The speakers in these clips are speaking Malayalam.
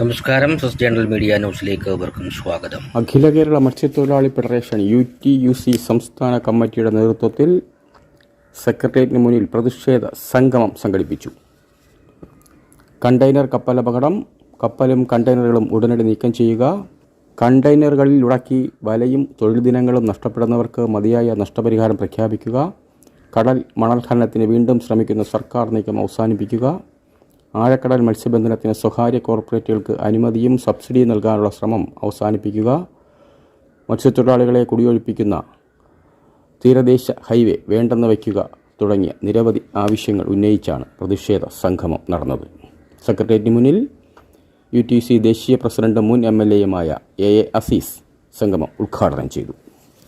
നമസ്കാരം സസ് ജേണൽ മീഡിയ ന്യൂസിലേക്ക് ഏവർക്കും സ്വാഗതം. അഖില കേരള മത്സ്യത്തൊഴിലാളി federation U T U C സംസ്ഥാന കമ്മിറ്റിയുടെ നേതൃത്വത്തിൽ സെക്രട്ടേറിയറ്റിന് മുന്നിൽ പ്രതിഷേധ സംഗമം സംഘടിപ്പിച്ചു. കണ്ടെയ്നർ കപ്പൽ അപകടം കപ്പലും കണ്ടെയ്നറുകളും ഉടനടി നീക്കം ചെയ്യുക കണ്ടെയ്നറുകളിൽ ഉടക്കി വലയും തൊഴിൽ ദിനങ്ങളും നഷ്ടപ്പെടുന്നവർക്ക് മതിയായ നഷ്ടപരിഹാരം പ്രഖ്യാപിക്കുക കടൽ മണൽ ഖനനത്തിന് വീണ്ടും ശ്രമിക്കുന്ന സർക്കാർ നീക്കം അവസാനിപ്പിക്കുക ആഴക്കടൽ മത്സ്യബന്ധനത്തിന് സ്വകാര്യ കോർപ്പറേറ്റുകൾക്ക് അനുമതിയും സബ്സിഡിയും നൽകാനുള്ള ശ്രമം അവസാനിപ്പിക്കുക. മത്സ്യത്തൊഴിലാളികളെ കുടിയൊഴിപ്പിക്കുന്ന തീരദേശ ഹൈവേ വേണ്ടെന്ന് വയ്ക്കുക തുടങ്ങിയ നിരവധി ആവശ്യങ്ങൾ ഉന്നയിച്ചാണ് പ്രതിഷേധ സംഗമം നടന്നത്. സെക്രട്ടേറിയറ്റിന് മുന്നിൽ യു ടി സി ദേശീയ പ്രസിഡന്റ് മുൻ എം എൽ എയുമായ എ എ അസീസ് സംഗമം ഉദ്ഘാടനം ചെയ്തു.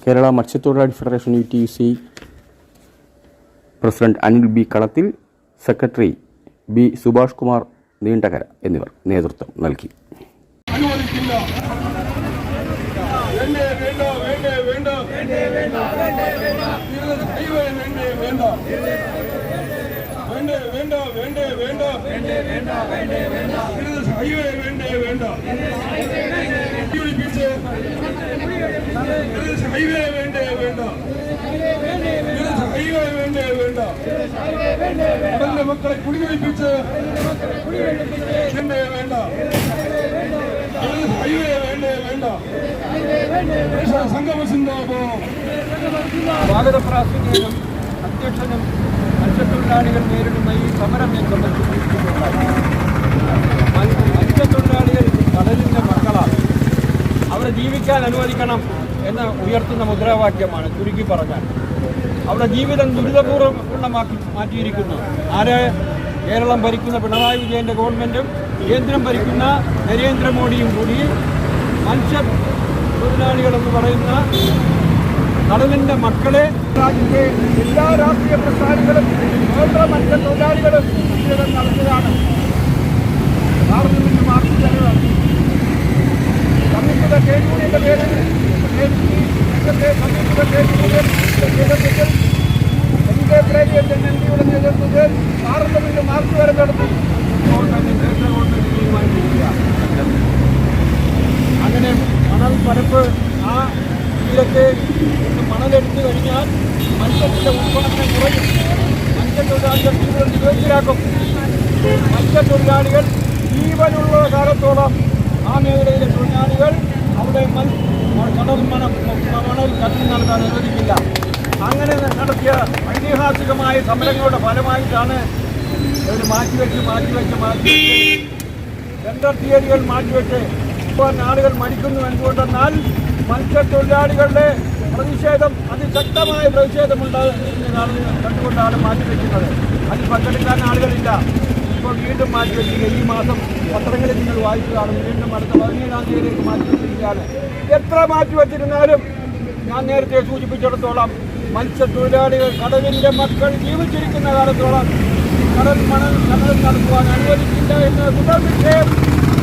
കേരള മത്സ്യത്തൊഴിലാളി federation U T C president Anil B Kalathil secretary B Subhash Kumar Neendakara എന്നിവർ നേതൃത്വം നൽകി. ഹൈവേ വേണ്ടേ വേണ്ട വേണ്ടേ വേണ്ട വേണ്ടേ വേണ്ട വേണ്ടേ വേണ്ട വേണ്ടേ വേണ്ട ഹൈവേ വേണ്ടേ വേണ്ട കുടിയൊഴിപ്പിച്ച് ഹൈവേ വേണ്ടേ വേണ്ട ഹൈവേ വേണ്ടേ വേണ്ട കടലിലെ മക്കളെ കുടിവെപ്പിച്ച് വേണ്ടേ. വേണ്ട ഹൈവേ വേണ്ടേ വേണ്ട. സംഗമ സിന്ദാബോ സ്വാഗതപ്രാസംഗികനും അധ്യക്ഷനും മത്സ്യത്തൊഴിലാളികൾ നേരിടുന്ന ഈ സമരം ഞാൻ സന്ദർശിച്ചിട്ടുണ്ട് മത്സ്യത്തൊഴിലാളികൾ കടലിന്റെ മക്കളാണ്. അവരെ ജീവിക്കാൻ അനുവദിക്കണം എന്ന് ഉയർത്തുന്ന മുദ്രാവാക്യമാണ് ചുരുക്കി പറഞ്ഞാൽ. അവരുടെ ജീവിതം ദുരിതപൂർവമാക്കി മാറ്റിയിരിക്കുന്നു. ആര് കേരളം ഭരിക്കുന്ന പിണറായി വിജയന്റെ ഗവൺമെന്റും കേന്ദ്രം ഭരിക്കുന്ന നരേന്ദ്രമോദിയും കൂടി മനുഷ്യ തൊഴിലാളികളെന്ന് പറയുന്ന കടലിന്റെ മക്കളെ രാജ്യത്തെ എല്ലാ രാഷ്ട്രീയ പ്രസ്ഥാനങ്ങളും കേന്ദ്ര മനുഷ്യ തൊഴിലാളികളും നടത്തുകയാണ് പാർലമെന്റ് മാർച്ച് നേതൃത്വത്തിൽ എൻ കെ പ്രേരിയൻ എം പിയുടെ നേതൃത്വത്തിൽ പാർലമെന്റ് മാർച്ച് വരെ നടത്തി. അങ്ങനെ മണൽ പരപ്പ് ആ തീരത്തെ മണലെടുത്തു കഴിഞ്ഞാൽ മത്സ്യത്തിന്റെ ഉത്പാദനം കുറയും. മത്സ്യത്തൊഴിലാളികൾ കൂടുതൽ നിരോധിതരാക്കും മത്സ്യത്തൊഴിലാളികൾ ജീവനുള്ള കാലത്തോളം ആ മേഖലയിലെ തൊഴിലാളികൾ അവിടെ മണൽ മണൽ കത്തി നടത്താൻ അനുവദിക്കില്ല. അങ്ങനെ നടത്തിയ ഐതിഹാസികമായ സമരങ്ങളുടെ ഫലമായിട്ടാണ് ഇവർ മാറ്റിവെച്ച് മാറ്റിവെച്ച് മാറ്റിവെച്ച്. സെൻട്രൽ തീയതികൾ മാറ്റിവെച്ച്. ഇപ്പോൾ ആളുകൾ മരിക്കുന്നു എന്തുകൊണ്ടെന്നാൽ മത്സ്യത്തൊഴിലാളികളുടെ പ്രതിഷേധം അതിശക്തമായ പ്രതിഷേധമുണ്ട് കണ്ടുകൊണ്ടാണ് മാറ്റിവെക്കുന്നത്. അതിൽ പങ്കെടുക്കാൻ ആളുകളില്ല. ഇപ്പോൾ വീണ്ടും മാറ്റിവെക്കുക ഈ മാസം പത്രങ്ങളിൽ നിങ്ങൾ വായിച്ചതാണ്. വീണ്ടും അടുത്ത പതിനേഴാം തീയതിയിലേക്ക് മാറ്റിവെച്ചിരിക്കുകയാണ്. എത്ര മാറ്റിവെച്ചിരുന്നാലും ഞാൻ നേരത്തെ സൂചിപ്പിച്ചിടത്തോളം മത്സ്യത്തൊഴിലാളികൾ കടലിന്റെ മക്കൾ ജീവിച്ചിരിക്കുന്ന കാലത്തോളം കടൽ മണൽ കടൽ നടത്തുവാൻ അനുവദിക്കില്ല എന്ന് തുടർ അപ്പോൾ